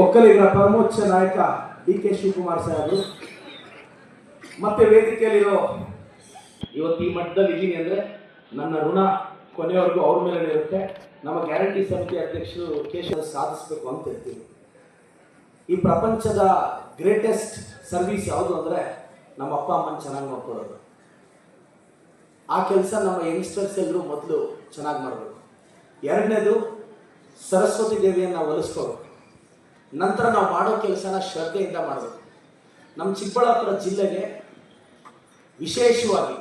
ಒಕ್ಕಲಿಗರ ಪರಮೋಚ್ಚ ನಾಯಕ D K Shivakumar ಸಾಹೇಬರು ಮತ್ತೆ ವೇದಿಕೆಯಲ್ಲಿರೋ ಇವತ್ತು ಈ ಮಟ್ಟದಲ್ಲಿ ಇದ್ದೀನಿ ಅಂದರೆ ನನ್ನ ಋಣ ಕೊನೆಯವರೆಗೂ ಅವ್ರ ಮೇಲೆ ಇರುತ್ತೆ. ನಮ್ಮ ಗ್ಯಾರಂಟಿ ಸಮಿತಿ ಅಧ್ಯಕ್ಷರು ಕೇಶವ ಸಾಧಿಸಬೇಕು ಅಂತ ಹೇಳ್ತೀನಿ. ಈ ಪ್ರಪಂಚದ ಗ್ರೇಟೆಸ್ಟ್ ಸರ್ವಿಸ್ ಯಾವುದು ಅಂದರೆ ನಮ್ಮ ಅಪ್ಪ ಅಮ್ಮನ ಚೆನ್ನಾಗಿ ನೋಡ್ಕೊಳ್ಳೋದು. ಆ ಕೆಲಸ ನಮ್ಮ ಯಂಗ್ಸ್ಟರ್ಸ್ ಎಲ್ಲರೂ ಮೊದಲು ಚೆನ್ನಾಗಿ ಮಾಡಬೇಕು. ಎರಡನೇದು ಸರಸ್ವತಿ ದೇವಿಯನ್ನು ಒಲಿಸ್ಕೋಬೇಕು. ನಂತರ ನಾವು ಮಾಡೋ ಕೆಲಸನ ಶ್ರದ್ಧೆಯಿಂದ ಮಾಡಬೇಕು. ನಮ್ಮ ಚಿಕ್ಕಬಳ್ಳಾಪುರ ಜಿಲ್ಲೆಗೆ ವಿಶೇಷವಾಗಿ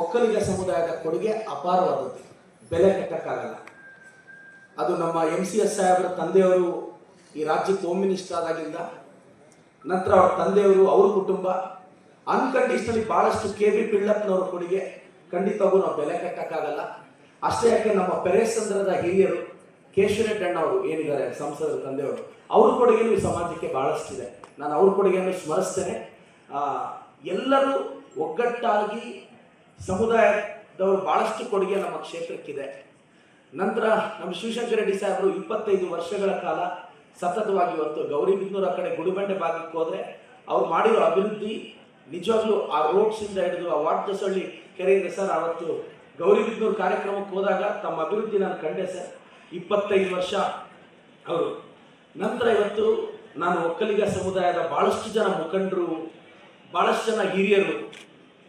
ಒಕ್ಕಲಿಗ ಸಮುದಾಯದ ಕೊಡುಗೆ ಅಪಾರವಾದದ್ದು. ಬೆಲೆ ಕಟ್ಟಕ್ಕಾಗಲ್ಲ. ಅದು ನಮ್ಮ ಎಂ ಸಿ ಎಸ್ ಸಾಹೇಬರ ತಂದೆಯವರು ಈ ರಾಜ್ಯಕ್ಕೆ ಹೋಮ್ ಮಿನಿಸ್ಟರ್ ಆದಾಗಿಂದ, ನಂತರ ಅವರ ತಂದೆಯವರು ಅವ್ರ ಕುಟುಂಬ ಅನ್ಕಂಡೀಷನಲಿ ಭಾಳಷ್ಟು ಕೆ ಬಿ ಪಿಳ್ಳಪ್ಪನವ್ರ ಕೊಡುಗೆ ಖಂಡಿತವಾಗೂ ನಾವು ಬೆಲೆ ಕಟ್ಟಕ್ಕಾಗಲ್ಲ. ಅಷ್ಟೇ ಯಾಕೆ ನಮ್ಮ ಪೆರೇಸಂದ್ರದ ಹಿರಿಯರು ಕೇಶವರೆಡ್ಡಿ ಅಣ್ಣ ಅವರು ಏನಿದ್ದಾರೆ, ಸಂಸದರ ತಂದೆಯವರು, ಅವ್ರ ಕೊಡುಗೆ ಈ ಸಮಾಜಕ್ಕೆ ಬಹಳಷ್ಟಿದೆ. ನಾನು ಅವ್ರ ಕೊಡುಗೆಯನ್ನು ಸ್ಮರಿಸ್ತೇನೆ. ಎಲ್ಲರೂ ಒಗ್ಗಟ್ಟಾಗಿ ಸಮುದಾಯದವರು ಭಾಳಷ್ಟು ಕೊಡುಗೆ ನಮ್ಮ ಕ್ಷೇತ್ರಕ್ಕಿದೆ. ನಂತರ ನಮ್ಮ ಶಿವಶಂಕರ ರೆಡ್ಡಿ ಸಾಹೇಬರು ಇಪ್ಪತ್ತೈದು ವರ್ಷಗಳ ಕಾಲ ಸತತವಾಗಿ ಇವತ್ತು ಆ ಕಡೆ ಗುಡಿಬಂಡೆ ಭಾಗಕ್ಕೆ ಹೋದ್ರೆ ಅವ್ರು ಮಾಡಿರೋ ಅಭಿವೃದ್ಧಿ ನಿಜವಾಗ್ಲೂ ಆ ರೋಡ್ಸಿಂದ ಹಿಡಿದು ಆ ವಾಟದಸಳ್ಳಿ ಕೆರೆಯಿಂದ ಸರ್, ಅವತ್ತು ಗೌರಿಬಿದನೂರು ಕಾರ್ಯಕ್ರಮಕ್ಕೆ ಹೋದಾಗ ತಮ್ಮ ಅಭಿವೃದ್ಧಿ ನಾನು ಕಂಡೆ ಸರ್. ಇಪ್ಪತ್ತೈದು ವರ್ಷ. ಅವರು ನಂತರ ಇವತ್ತು ನಾನು ಒಕ್ಕಲಿಗ ಸಮುದಾಯದ ಭಾಳಷ್ಟು ಜನ ಮುಖಂಡರು ಭಾಳಷ್ಟು ಜನ ಹಿರಿಯರು,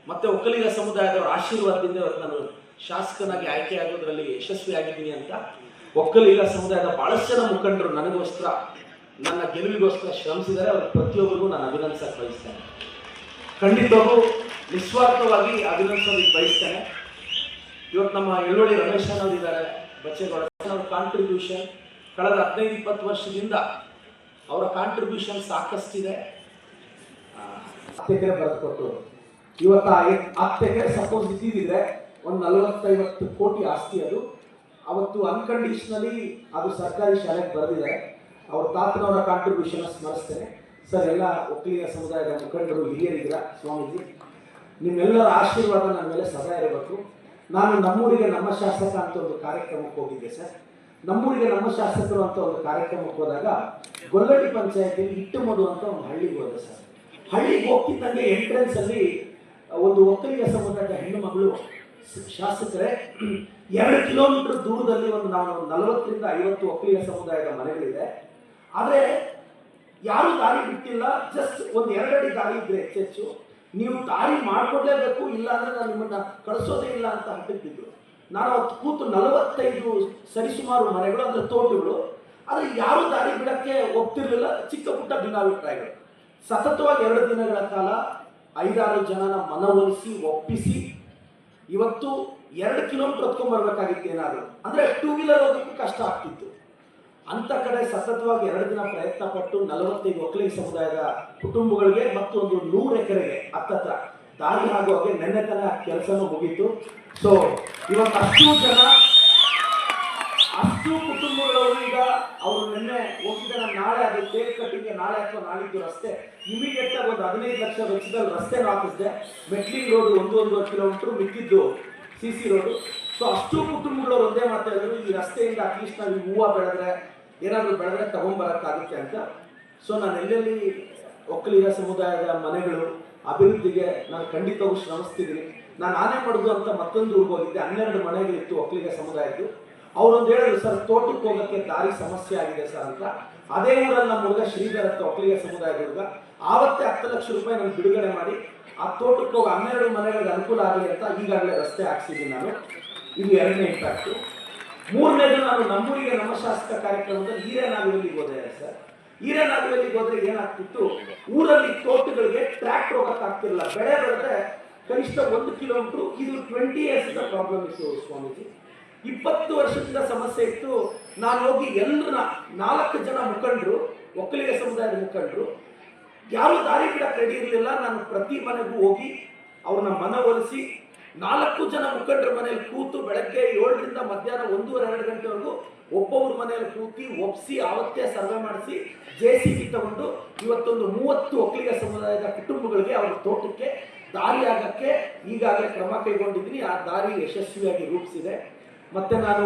ಮತ್ತು ಒಕ್ಕಲಿಗ ಸಮುದಾಯದವರ ಆಶೀರ್ವಾದದಿಂದ ಇವತ್ತು ನಾನು ಶಾಸಕನಾಗಿ ಆಯ್ಕೆ ಆಗೋದ್ರಲ್ಲಿ ಯಶಸ್ವಿಯಾಗಿದ್ದೀನಿ ಅಂತ ಒಕ್ಕಲಿಗ ಸಮುದಾಯದ ಭಾಳಷ್ಟು ಜನ ಮುಖಂಡರು ನನಗೋಸ್ಕರ, ನನ್ನ ಗೆಲುವಿಗೋಸ್ಕರ ಶ್ರಮಿಸಿದರೆ ಅವ್ರ ಪ್ರತಿಯೊಬ್ಬರಿಗೂ ನಾನು ಅಭಿನಂದಿಸಕ್ಕೆ ಬಯಸ್ತೇನೆ ಖಂಡಿತವಾಗೂ ನಿಸ್ವಾರ್ಥವಾಗಿ ಅಭಿನಂದಿಸೋದಕ್ಕೆ ಬಯಸ್ತೇನೆ ಇವತ್ತು ನಮ್ಮ ಎಳ್ಳೊಳ್ಳಿ ರಮೇಶ್ ಇದ್ದಾರೆ ಬಚ್ಚೇಗೌಡ ಅವ್ರ ಕಾಂಟ್ರಿಬ್ಯೂಷನ್ ಕಳೆದ ಹದಿನೈದು, ಇಪ್ಪತ್ತು ವರ್ಷದಿಂದ ಅವರ ಕಾಂಟ್ರಿಬ್ಯೂಷನ್ ಸಾಕಷ್ಟಿದೆ. ಅತ್ತೆಕೆರೆ ಬರೆದುಕೊಟ್ಟು ಬರೆದು ಕೊಟ್ಟು ಇವತ್ತು ಆ ಎಕ್- ಸಪೋಸ್ ಇದ್ದಿದ್ರೆ ಒಂದು ನಲವತ್ತೈವತ್ತು ಕೋಟಿ ಆಸ್ತಿ ಅದು. ಅವತ್ತು ಅನ್ಕಂಡೀಷನಲಿ ಅದು ಸರ್ಕಾರಿ ಶಾಲೆಗೆ ಬರೆದಿದೆ ಅವ್ರ ತಾತನವರ ಕಾಂಟ್ರಿಬ್ಯೂಷನ್ ಸ್ಮರಿಸ್ತೇನೆ. ಸರ್, ಎಲ್ಲ ಒಕ್ಕಲಿಗ ಸಮುದಾಯದ ಮುಖಂಡರು, ಹಿರಿಯರಿದ್ದೀರ, ಸ್ವಾಮೀಜಿ? ನಿಮ್ಮೆಲ್ಲರ ಆಶೀರ್ವಾದ ನನ್ನ ಮೇಲೆ ಸದಾ ಇರಬೇಕು. ನಾನು ನಮ್ಮೂರಿಗೆ ನಮ್ಮ ಶಾಸಕ ಅಂತ ಒಂದು ಕಾರ್ಯಕ್ರಮಕ್ಕೆ ಹೋಗಿದ್ದೆ ಸರ್. ನಮ್ಮೂರಿಗೆ ನಮ್ಮ ಶಾಸಕರು ಅಂತ ಒಂದು ಕಾರ್ಯಕ್ರಮಕ್ಕೆ ಹೋದಾಗ ಗೊರಗಟ್ಟಿ ಪಂಚಾಯತಿಯಲ್ಲಿ ಇಟ್ಟುಮದು ಅಂತ ಒಂದು ಹಳ್ಳಿಗೆ ಹೋದೆ ಸರ್. ಹಳ್ಳಿಗೆ ಹೋಗ್ತಿದ್ದಂಗೆ ಎಂಟ್ರೆನ್ಸ್ ಅಲ್ಲಿ ಒಂದು ಒಕ್ಕಲಿಗ ಸಮುದಾಯದ ಹೆಣ್ಣು ಮಗಳು ಶಾಸಕರೇ, ಎರಡು ಕಿಲೋಮೀಟರ್ ದೂರದಲ್ಲಿ ಒಂದು ನಾನು ನಲವತ್ತರಿಂದ ಐವತ್ತು ಒಕ್ಕಲಿಗ ಸಮುದಾಯದ ಮನೆಗಳಿದೆ. ಆದರೆ ಯಾರು ದಾರಿ ಬಿಟ್ಟಿಲ್ಲ ಜಸ್ಟ್ ಒಂದು ಎರಡಡಿ ದಾರಿ ಇದ್ರೆ ಹೆಚ್ಚೆಚ್ಚು ನೀವು ದಾರಿ ಮಾಡಿಕೊಡ್ಲೇಬೇಕು ಇಲ್ಲ ಅಂದ್ರೆ ನಾನು ನಿಮ್ಮನ್ನ ಕಳಿಸೋದೇ ಇಲ್ಲ ಅಂತ ಹಟ್ಟಿದ್ರು ನಾನು ಅವತ್ತು ಕೂತು ನಲವತ್ತೈದು ಸರಿಸುಮಾರು ಮನೆಗಳು, ಅಂದ್ರೆ ತೋಟಗಳು, ಆದರೆ ಯಾರು ದಾರಿ ಬಿಡಕ್ಕೆ ಒಪ್ತಿರ್ಲಿಲ್ಲ. ಚಿಕ್ಕ ಪುಟ್ಟ ಭಿನ್ನಾಭಿಪ್ರಾಯಗಳು. ಸತತವಾಗಿ ಎರಡು ದಿನಗಳ ಕಾಲ ಐದಾರು ಜನನ ಮನವೊಲಿಸಿ, ಒಪ್ಪಿಸಿ, ಇವತ್ತು ಎರಡು ಕಿಲೋಮೀಟರ್ ಹೊತ್ಕೊಂಡ್ಬರ್ಬೇಕಾಗಿತ್ತು ಏನಾದರೂ. ಅಂದರೆ ಟೂ ವೀಲರ್ ಹೋಗೋಕ್ಕೆ ಕಷ್ಟ ಆಗ್ತಿತ್ತು. ಅಂತ ಕಡೆ ಸತತವಾಗಿ ಎರಡು ದಿನ ಪ್ರಯತ್ನ ಪಟ್ಟು ನಲವತ್ತೈದು ಒಕ್ಕಲಿಗ ಸಮುದಾಯದ ಕುಟುಂಬಗಳಿಗೆ ಮತ್ತು ಒಂದು ನೂರು ಎಕರೆಗೆ ಹತ್ತತ್ರ ದಾರಿ ಆಗುವಾಗೆ ನೆನ್ನೆ ತನ ಕೆಲಸನೂ ಮುಗೀತು. ಸೊ ಇವತ್ತು ಅಷ್ಟು ಜನ, ಅಷ್ಟು ಕುಟುಂಬಗಳವರು ಈಗ ಅವರು ನಿನ್ನೆ ಹೋಗಿದ್ದ ನಾಳೆ ಅದು ಟೇಕ್ ಕಟ್ಟಿಂಗ್, ನಾಳೆ ಅಥವಾ ನಾಳಿದ್ದು ರಸ್ತೆ ಇಮಿಡಿಯೇಟ್ ಆಗಿ ಒಂದು ಹದಿನೈದು ಲಕ್ಷ ವೆಚ್ಚದಲ್ಲಿ ರಸ್ತೆ ಹಾಕಿಸಿದೆ. ಮೆಟ್ಲಿಂಗ್ ರೋಡ್ ಒಂದು ಒಂದು ಕಿಲೋಮೀಟರ್ ಮಿಕ್ಕಿದ್ದು ಸಿ ಸಿ ರೋಡು. ಸೊ ಅಷ್ಟು ಕುಟುಂಬಗಳವರು ಒಂದೇ ಮಾತಾಡಿದ್ರು, ಈ ರಸ್ತೆಯಿಂದ ಅಟ್ಲೀಸ್ಟ್ ನಾವು ಹೂವು ಬೆಳೆದ್ರೆ ಏನಾದರೂ ಬೆಳೆದ್ರೆ ತಗೊಂಡ್ಬರಕ್ಕಾಗುತ್ತೆ ಅಂತ. ಸೊ ನಾನು ಎಲ್ಲೆಲ್ಲಿ ಒಕ್ಕಲಿಗ ಸಮುದಾಯದ ಮನೆಗಳು, ಅಭಿವೃದ್ಧಿಗೆ ನಾನು ಖಂಡಿತವಾಗೂ ಶ್ರಮಿಸ್ತಿದ್ದೀನಿ. ನಾನು ಆನೆ ಪಡೆದು ಅಂತ ಮತ್ತೊಂದು ಊರಿಗೆ ಹೋಗಿದ್ದೆ. ಹನ್ನೆರಡು ಮನೆಗಳಿತ್ತು ಒಕ್ಕಲಿಗ ಸಮುದಾಯದ್ದು. ಅವರೊಂದು ಹೇಳಿದ್ರು, ಸರ್, ತೋಟಕ್ಕೆ ಹೋಗೋಕ್ಕೆ ದಾರಿ ಸಮಸ್ಯೆ ಆಗಿದೆ ಸರ್ ಅಂತ. ಅದೇ ಊರಲ್ಲಿ ನಮ್ಮ ಹುಡುಗ ಶ್ರೀಧರ್ ಅಂತ ಒಕ್ಕಲಿಗ ಸಮುದಾಯದ ಹುಡುಗ. ಆವತ್ತೇ ಹತ್ತು ಲಕ್ಷ ರೂಪಾಯಿ ನಾನು ಬಿಡುಗಡೆ ಮಾಡಿ, ಆ ತೋಟಕ್ಕೆ ಹೋಗಿ ಹನ್ನೆರಡು ಮನೆಗಳಿಗೆ ಅನುಕೂಲ ಆಗಲಿ ಅಂತ ಈಗಾಗಲೇ ರಸ್ತೆ ಹಾಕ್ಸಿದ್ದೀನಿ ನಾನು. ಇದು ಎರಡನೇ ಇಂಪ್ಯಾಕ್ಟು ಮೂರನೇದು ನಾನು ನಮ್ಮೂರಿಗೆ ನಮಶಾಸ್ತ್ರ ಕಾರ್ಯಕ್ರಮದಲ್ಲಿ ಹಿರೇನಾಗಲಿಗೆ ಹೋದೆ ಸರ್ ಹಿರೇನಾಗಲಿಗೆ ಹೋದ್ರೆ ಏನಾಗ್ತಿತ್ತು? ಊರಲ್ಲಿ ತೋಟಗಳಿಗೆ ಟ್ರ್ಯಾಕ್ಟರ್ ಹೋಗೋಕ್ಕಾಗ್ತಿರಲಿಲ್ಲ. ಬೆಳೆ ಬರುತ್ತೆ ಕನಿಷ್ಠ ಒಂದು ಕಿಲೋಮೀಟರ್ ಇದು ಟ್ವೆಂಟಿ ಇಯರ್ಸ್ ಪ್ರಾಬ್ಲಮ್ ಇತ್ತು ಸ್ವಾಮೀಜಿ. ಇಪ್ಪತ್ತು ವರ್ಷದಿಂದ ಸಮಸ್ಯೆ ಇತ್ತು. ನಾನು ಹೋಗಿ ಎಲ್ಲರ ನಾಲ್ಕು ಜನ ಮುಖಂಡರು, ಒಕ್ಕಲಿಗ ಸಮುದಾಯದ ಮುಖಂಡರು, ಯಾರು ದಾರಿ ಬಿಡಕ್ಕೆ ನಾನು ಪ್ರತಿ ಮನೆಗೂ ಹೋಗಿ ಅವ್ರನ್ನ ಮನವೊಲಿಸಿ ನಾಲ್ಕು ಜನ ಮುಖಂಡರ ಮನೆಯಲ್ಲಿ ಕೂತು ಬೆಳಗ್ಗೆ ಏಳರಿಂದ ಮಧ್ಯಾಹ್ನ ಒಂದೂವರೆ, ಎರಡು ಗಂಟೆವರೆಗೂ ಒಬ್ಬೊಬ್ಬರ ಮನೆಯಲ್ಲಿ ಕೂತಿ ಒಪ್ಸಿ, ಆವತ್ತೇ ಸರ್ವೆ ಮಾಡಿಸಿ, ಜೆ ಸಿ ಬಿ ತಗೊಂಡು ಇವತ್ತೊಂದು ಮೂವತ್ತು ಒಕ್ಕಲಿಗ ಸಮುದಾಯದ ಕುಟುಂಬಗಳಿಗೆ ಅವರ ತೋಟಕ್ಕೆ ದಾರಿ ಆಗಕ್ಕೆ ಈಗಾಗಲೇ ಕ್ರಮ ಕೈಗೊಂಡಿದ್ದೀನಿ. ಆ ದಾರಿ ಯಶಸ್ವಿಯಾಗಿ ರೂಪಿಸಿದೆ. ಮತ್ತೆ ನಾನು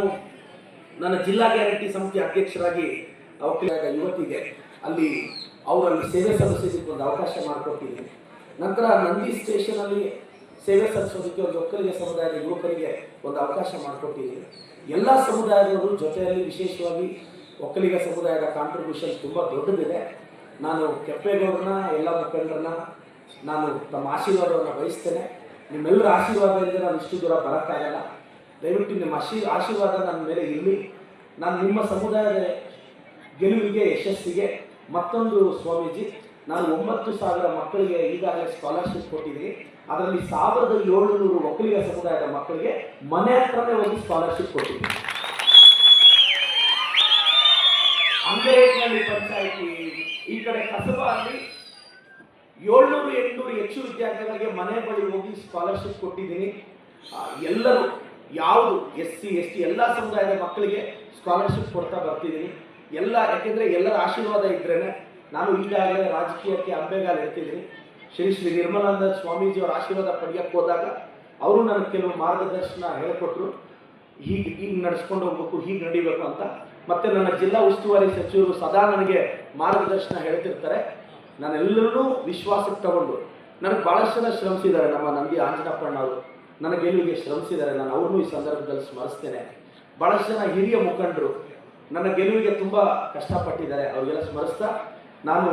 ನನ್ನ ಜಿಲ್ಲಾ ಗ್ಯಾರಂಟಿ ಸಮಿತಿ ಅಧ್ಯಕ್ಷರಾಗಿ ಒಕ್ಕಲಿಗ ಯುವತಿಗೆ ಅಲ್ಲಿ ಅವರಲ್ಲಿ ಸೇವೆ ಸಲ್ಲಿಸೋದಕ್ಕೆ ಒಂದು ಅವಕಾಶ ಮಾಡಿಕೊಟ್ಟಿದ್ದೀನಿ. ನಂತರ ನಂದಿ ಸ್ಟೇಷನಲ್ಲಿ ಸೇವೆ ಸಲ್ಲಿಸೋದಕ್ಕೆ ಒಂದು ಒಕ್ಕಲಿಗ ಸಮುದಾಯದ ಯುವಕರಿಗೆ ಒಂದು ಅವಕಾಶ ಮಾಡಿಕೊಟ್ಟಿದ್ದೀವಿ ಎಲ್ಲ ಸಮುದಾಯದವರು ಜೊತೆಯಲ್ಲಿ ವಿಶೇಷವಾಗಿ ಒಕ್ಕಲಿಗ ಸಮುದಾಯದ ಕಾಂಟ್ರಿಬ್ಯೂಷನ್ ತುಂಬ ದೊಡ್ಡದಿದೆ. ನಾನು ಕೆಪ್ಪೇಗೌಡರನ್ನ ಎಲ್ಲ ಮುಖಂಡರನ್ನ, ನಾನು ತಮ್ಮ ಆಶೀರ್ವಾದವನ್ನು ಬಯಸ್ತೇನೆ. ನಿಮ್ಮೆಲ್ಲರ ಆಶೀರ್ವಾದದಿಂದ ನಾನು ಇಷ್ಟು ದೂರ ಬರೋಕ್ಕಾಗಲ್ಲ ದಯವಿಟ್ಟು ನಿಮ್ಮ ಆಶೀ, ಆಶೀರ್ವಾದ ನನ್ನ ಮೇಲೆ ಇರಲಿ. ನಾನು ನಿಮ್ಮ ಸಮುದಾಯದ ಗೆಲುವಿಗೆ, ಯಶಸ್ಸಿಗೆ ಮತ್ತೊಂದು ಸ್ವಾಮೀಜಿ ನಾನು ಒಂಬತ್ತು ಸಾವಿರ ಮಕ್ಕಳಿಗೆ ಈಗಾಗಲೇ ಸ್ಕಾಲರ್ಶಿಪ್ ಕೊಟ್ಟಿದ್ದೀನಿ. ಅದರಲ್ಲಿ ಸಾವಿರದ ಏಳುನೂರು ಒಕ್ಕಲಿಗ ಸಮುದಾಯದ ಮಕ್ಕಳಿಗೆ ಮನೆ ಹತ್ರನೇ ಹೋಗಿ ಸ್ಕಾಲರ್ಶಿಪ್ ಕೊಟ್ಟಿದ್ದೀನಿ. ಅಂಗರೇಜ್ನಲ್ಲಿ ಪಂಚಾಯಿತಿ, ಈ ಕಡೆ ಕಸಬಾ ಅಲ್ಲಿ ಏಳ್ನೂರು ಎಂಟುನೂರು ಹೆಚ್ಚು ವಿದ್ಯಾರ್ಥಿಗಳಿಗೆ ಮನೆ ಬಳಿ ಹೋಗಿ ಸ್ಕಾಲರ್ಶಿಪ್ ಕೊಟ್ಟಿದ್ದೀನಿ. ಎಲ್ಲರೂ, ಯಾವುದು ಎಸ್ ಸಿ, ಎಸ್ ಟಿ ಎಲ್ಲ ಸಮುದಾಯದ ಮಕ್ಕಳಿಗೆ ಸ್ಕಾಲರ್ಶಿಪ್ ಕೊಡ್ತಾ ಬರ್ತಿದ್ದೀನಿ. ಎಲ್ಲ, ಯಾಕೆಂದರೆ ಎಲ್ಲರ ಆಶೀರ್ವಾದ ಇದ್ರೇನೆ ನಾನು ಈಗಾಗಲೇ ರಾಜಕೀಯಕ್ಕೆ ಅಂಬೆಗಾಲ ಇರ್ತಿದ್ದೀನಿ ಶ್ರೀ ಶ್ರೀ ನಿರ್ಮಲಾನಂದ ಸ್ವಾಮೀಜಿಯವರ ಆಶೀರ್ವಾದ ಪಡೆಯಕ್ಕೆ ಹೋದಾಗ ಅವರು ನನಗೆ ಕೆಲವು ಮಾರ್ಗದರ್ಶನ ಹೇಳಿಕೊಟ್ರು. ಹೀಗೆ ಹೀಗೆ ನಡೆಸ್ಕೊಂಡು ಹೋಗ್ಬೇಕು, ಹೀಗೆ ನಡಿಬೇಕು ಅಂತ. ಮತ್ತೆ ನನ್ನ ಜಿಲ್ಲಾ ಉಸ್ತುವಾರಿ ಸಚಿವರು ಸದಾ ನನಗೆ ಮಾರ್ಗದರ್ಶನ ಹೇಳ್ತಿರ್ತಾರೆ. ನಾನೆಲ್ಲರೂ ವಿಶ್ವಾಸಕ್ಕೆ ತಗೊಂಡು ನನಗೆ ಭಾಳಷ್ಟು ಜನ ಶ್ರಮಿಸಿದ್ದಾರೆ ನಮ್ಮ ನಂದಿ ಆಂಜನಪ್ಪಣ್ಣವರು ನನ್ನ ಗೆಲುವಿಗೆ ಶ್ರಮಿಸಿದ್ದಾರೆ, ನಾನು ಅವ್ರನ್ನೂ ಈ ಸಂದರ್ಭದಲ್ಲಿ ಸ್ಮರಿಸ್ತೇನೆ. ಭಾಳಷ್ಟು ಜನ ಹಿರಿಯ ಮುಖಂಡರು ನನ್ನ ಗೆಲುವಿಗೆ ತುಂಬ ಕಷ್ಟಪಟ್ಟಿದ್ದಾರೆ, ಅವರಿಗೆಲ್ಲ ಸ್ಮರಿಸ್ತಾ ನಾನು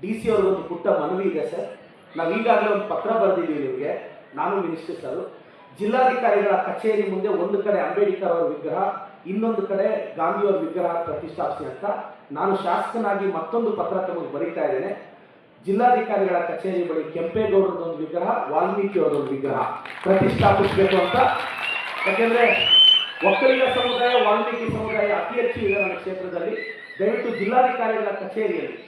ಡಿ ಸಿ ಅವ್ರಿಗೊಂದು ಪುಟ್ಟ ಮನವಿ ಇದೆ ಸರ್. ನಾವು ಈಗಾಗಲೇ ಒಂದು ಪತ್ರ ಬರೆದಿದ್ದೀವಿ ನಿಮಗೆ. ನಾನು ಮಿನಿಸ್ಟರ್ ಸರ್. ಜಿಲ್ಲಾಧಿಕಾರಿಗಳ ಕಚೇರಿ ಮುಂದೆ ಒಂದು ಕಡೆ ಅಂಬೇಡ್ಕರ್ ಅವರ ವಿಗ್ರಹ, ಇನ್ನೊಂದು ಕಡೆ ಗಾಂಧಿಯವರ ವಿಗ್ರಹ ಪ್ರತಿಷ್ಠಾಪಿಸಿ ಅಂತ ನಾನು ಶಾಸಕನಾಗಿ ಮತ್ತೊಂದು ಪತ್ರ ತಮಗೆ ಬರೀತಾ ಇದ್ದೇನೆ. ಜಿಲ್ಲಾಧಿಕಾರಿಗಳ ಕಚೇರಿ ಬಳಿ ಕೆಂಪೇಗೌಡರದೊಂದು ವಿಗ್ರಹ ವಾಲ್ಮೀಕಿ ಅವರದೊಂದು ವಿಗ್ರಹ ಪ್ರತಿಷ್ಠಾಪಿಸಬೇಕು ಅಂತ. ಯಾಕೆಂದ್ರೆ ಒಕ್ಕಲಿಗ ಸಮುದಾಯ, ವಾಲ್ಮೀಕಿ ಸಮುದಾಯ ಅತಿ ಹೆಚ್ಚು ಇದೆ ನನ್ನ ಕ್ಷೇತ್ರದಲ್ಲಿ, ದಯವಿಟ್ಟು ಜಿಲ್ಲಾಧಿಕಾರಿಗಳ ಕಚೇರಿಯಲ್ಲಿ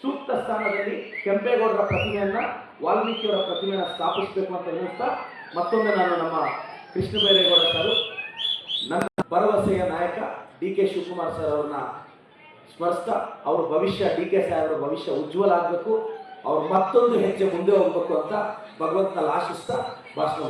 ಸೂಕ್ತ ಸ್ಥಾನದಲ್ಲಿ ಕೆಂಪೇಗೌಡರ ಪ್ರತಿಮೆಯನ್ನ, ವಾಲ್ಮೀಕಿಯವರ ಪ್ರತಿಮೆಯನ್ನು ಸ್ಥಾಪಿಸಬೇಕು ಅಂತ ವಿನಿಸ್ತಾ ಮತ್ತೊಮ್ಮೆ ನಾನು ನಮ್ಮ ಕೃಷ್ಣ ಬೈರೇಗೌಡ ಸರ್, ನನ್ನ ಭರವಸೆಯ ನಾಯಕ ಡಿ ಕೆ ಶಿವಕುಮಾರ್ ಸರ್ ಅವ್ರನ್ನ ಸ್ಮರಿಸ್ತಾ ಅವ್ರ ಭವಿಷ್ಯ, ಡಿ ಕೆ ಸಾಹೇಬರ ಭವಿಷ್ಯ ಉಜ್ವಲ ಆಗಬೇಕು. ಅವ್ರು ಮತ್ತೊಂದು ಹೆಜ್ಜೆ ಮುಂದೆ ಹೋಗ್ಬೇಕು ಅಂತ ಭಗವಂತನಲ್ಲಿ ಆಶಿಸ್ತಾ ಭಾಷಣ